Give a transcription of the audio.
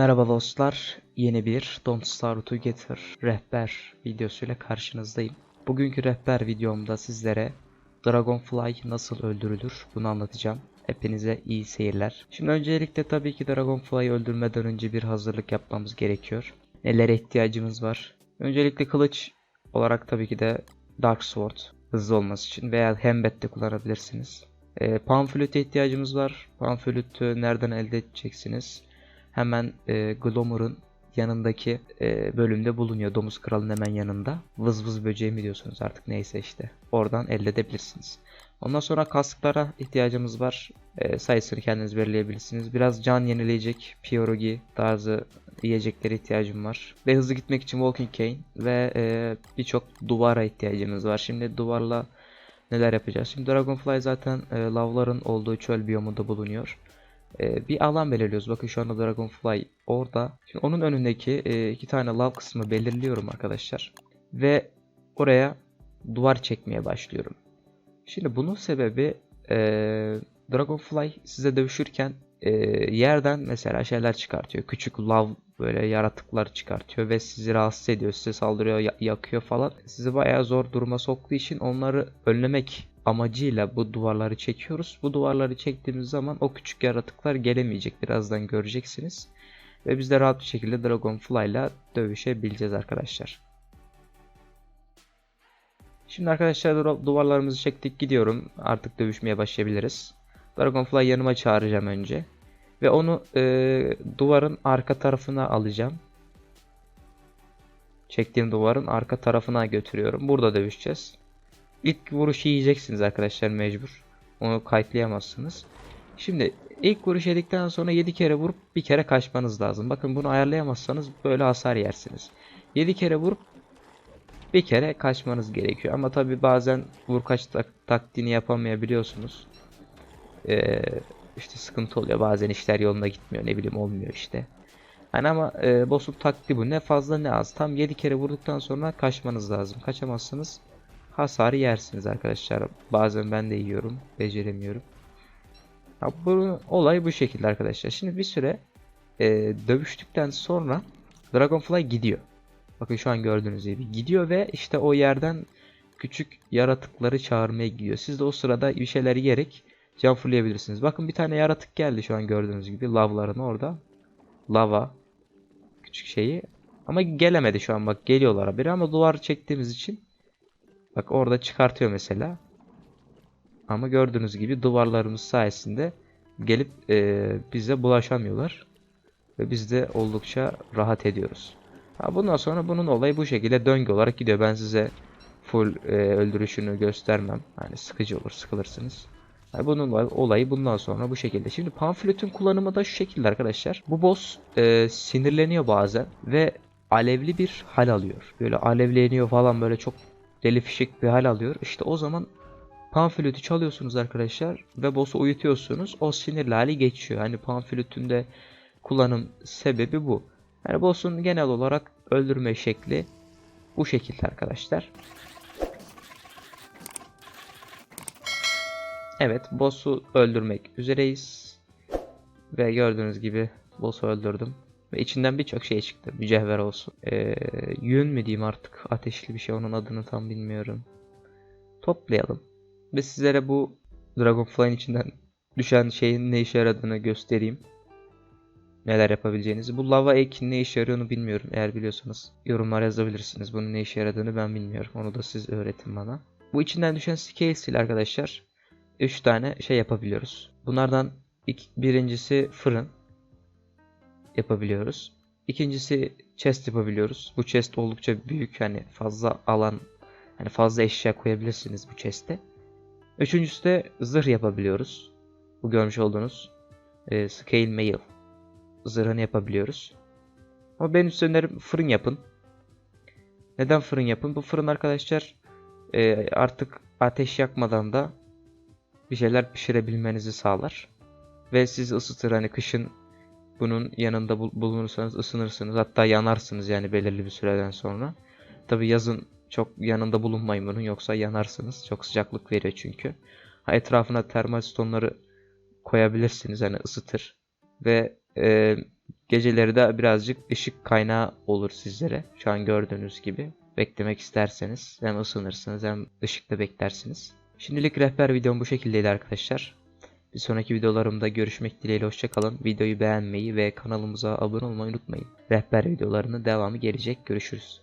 Merhaba dostlar, yeni bir Don't Starve Together rehber videosuyla karşınızdayım. Bugünkü rehber videomda sizlere Dragonfly nasıl öldürülür bunu anlatacağım. Hepinize iyi seyirler. Şimdi öncelikle tabii ki Dragonfly'ı öldürmeden önce bir hazırlık yapmamız gerekiyor. Nelere ihtiyacımız var? Öncelikle kılıç olarak tabii ki de Dark Sword hızlı olması için veya Hembet de kullanabilirsiniz. E, Pamphlet'e ihtiyacımız var. Pamphlet'ü nereden elde edeceksiniz? Hemen e, Glomor'un yanındaki e, bölümde bulunuyor. Domuz Kralı'nın hemen yanında. Vız vız böceği mi diyorsunuz artık neyse işte. Oradan elde edebilirsiniz. Ondan sonra kasklara ihtiyacımız var. E, sayısını kendiniz belirleyebilirsiniz. Biraz can yenileyecek pierogi tarzı yiyeceklere ihtiyacım var. Ve hızlı gitmek için Walking Cane ve e, birçok duvara ihtiyacımız var. Şimdi duvarla neler yapacağız? Şimdi Dragonfly zaten e, lavların olduğu çöl biyomunda bulunuyor. Ee, bir alan belirliyoruz. Bakın şu anda Dragonfly orada. Şimdi onun önündeki e, iki tane lav kısmı belirliyorum arkadaşlar. Ve oraya duvar çekmeye başlıyorum. Şimdi bunun sebebi e, Dragonfly size dövüşürken e, yerden mesela şeyler çıkartıyor. Küçük lav böyle yaratıklar çıkartıyor ve sizi rahatsız ediyor. Size saldırıyor, ya- yakıyor falan. Sizi bayağı zor duruma soktuğu için onları önlemek amacıyla bu duvarları çekiyoruz. Bu duvarları çektiğimiz zaman o küçük yaratıklar gelemeyecek. Birazdan göreceksiniz. Ve biz de rahat bir şekilde Dragonfly ile dövüşebileceğiz arkadaşlar. Şimdi arkadaşlar du- duvarlarımızı çektik gidiyorum. Artık dövüşmeye başlayabiliriz. Dragonfly yanıma çağıracağım önce. Ve onu e, duvarın arka tarafına alacağım. Çektiğim duvarın arka tarafına götürüyorum. Burada dövüşeceğiz. İlk vuruşu yiyeceksiniz arkadaşlar mecbur. Onu kayıtlayamazsınız. Şimdi ilk vuruş yedikten sonra 7 kere vurup bir kere kaçmanız lazım. Bakın bunu ayarlayamazsanız böyle hasar yersiniz. 7 kere vurup bir kere kaçmanız gerekiyor. Ama tabi bazen vur kaç tak- taktiğini yapamayabiliyorsunuz. Ee, işte sıkıntı oluyor. Bazen işler yolunda gitmiyor. Ne bileyim olmuyor işte. Hani ama e, boss'un taktiği bu. Ne fazla ne az. Tam 7 kere vurduktan sonra kaçmanız lazım. Kaçamazsınız hasarı yersiniz arkadaşlar. Bazen ben de yiyorum. Beceremiyorum. Ya bu olay bu şekilde arkadaşlar. Şimdi bir süre e, dövüştükten sonra Dragonfly gidiyor. Bakın şu an gördüğünüz gibi gidiyor ve işte o yerden küçük yaratıkları çağırmaya gidiyor. Siz de o sırada bir şeyler yiyerek fullleyebilirsiniz. Bakın bir tane yaratık geldi şu an gördüğünüz gibi lavların orada. Lava küçük şeyi. Ama gelemedi şu an bak geliyorlar haberi ama duvar çektiğimiz için Bak orada çıkartıyor mesela. Ama gördüğünüz gibi duvarlarımız sayesinde gelip e, bize bulaşamıyorlar. Ve biz de oldukça rahat ediyoruz. Ha, bundan sonra bunun olayı bu şekilde döngü olarak gidiyor. Ben size full e, öldürüşünü göstermem. Yani sıkıcı olur sıkılırsınız. Yani bunun olay- olayı bundan sonra bu şekilde. Şimdi pamfletin kullanımı da şu şekilde arkadaşlar. Bu boss e, sinirleniyor bazen ve alevli bir hal alıyor. Böyle alevleniyor falan böyle çok deli fişek bir hal alıyor. İşte o zaman pamflütü çalıyorsunuz arkadaşlar ve boss'u uyutuyorsunuz. O sinirli hali geçiyor. Hani pamflütün de kullanım sebebi bu. Yani boss'un genel olarak öldürme şekli bu şekilde arkadaşlar. Evet, boss'u öldürmek üzereyiz. Ve gördüğünüz gibi boss'u öldürdüm. Ve içinden birçok şey çıktı. Mücevher olsun. Ee, yün mü diyeyim artık. Ateşli bir şey. Onun adını tam bilmiyorum. Toplayalım. Ve sizlere bu Dragonfly'ın içinden düşen şeyin ne işe yaradığını göstereyim. Neler yapabileceğinizi. Bu lava ekin ne işe yarıyorunu bilmiyorum. Eğer biliyorsanız yorumlara yazabilirsiniz. Bunun ne işe yaradığını ben bilmiyorum. Onu da siz öğretin bana. Bu içinden düşen scales ile arkadaşlar 3 tane şey yapabiliyoruz. Bunlardan ilk, birincisi fırın yapabiliyoruz. İkincisi chest yapabiliyoruz. Bu chest oldukça büyük hani fazla alan hani fazla eşya koyabilirsiniz bu chest'e. Üçüncüsü de zırh yapabiliyoruz. Bu görmüş olduğunuz e, scale mail zırhını yapabiliyoruz. Ama benim size önerim fırın yapın. Neden fırın yapın? Bu fırın arkadaşlar e, artık ateş yakmadan da bir şeyler pişirebilmenizi sağlar. Ve sizi ısıtır hani kışın bunun yanında bul- bulunursanız ısınırsınız. Hatta yanarsınız yani belirli bir süreden sonra. Tabi yazın çok yanında bulunmayın bunun yoksa yanarsınız. Çok sıcaklık veriyor çünkü. Ha, etrafına termal stonları koyabilirsiniz hani ısıtır. Ve e, Geceleri de birazcık ışık kaynağı olur sizlere. Şu an gördüğünüz gibi. Beklemek isterseniz hem ısınırsınız hem ışıkta beklersiniz. Şimdilik rehber videom bu şekildeydi arkadaşlar. Bir sonraki videolarımda görüşmek dileğiyle hoşçakalın. Videoyu beğenmeyi ve kanalımıza abone olmayı unutmayın. Rehber videolarının devamı gelecek. Görüşürüz.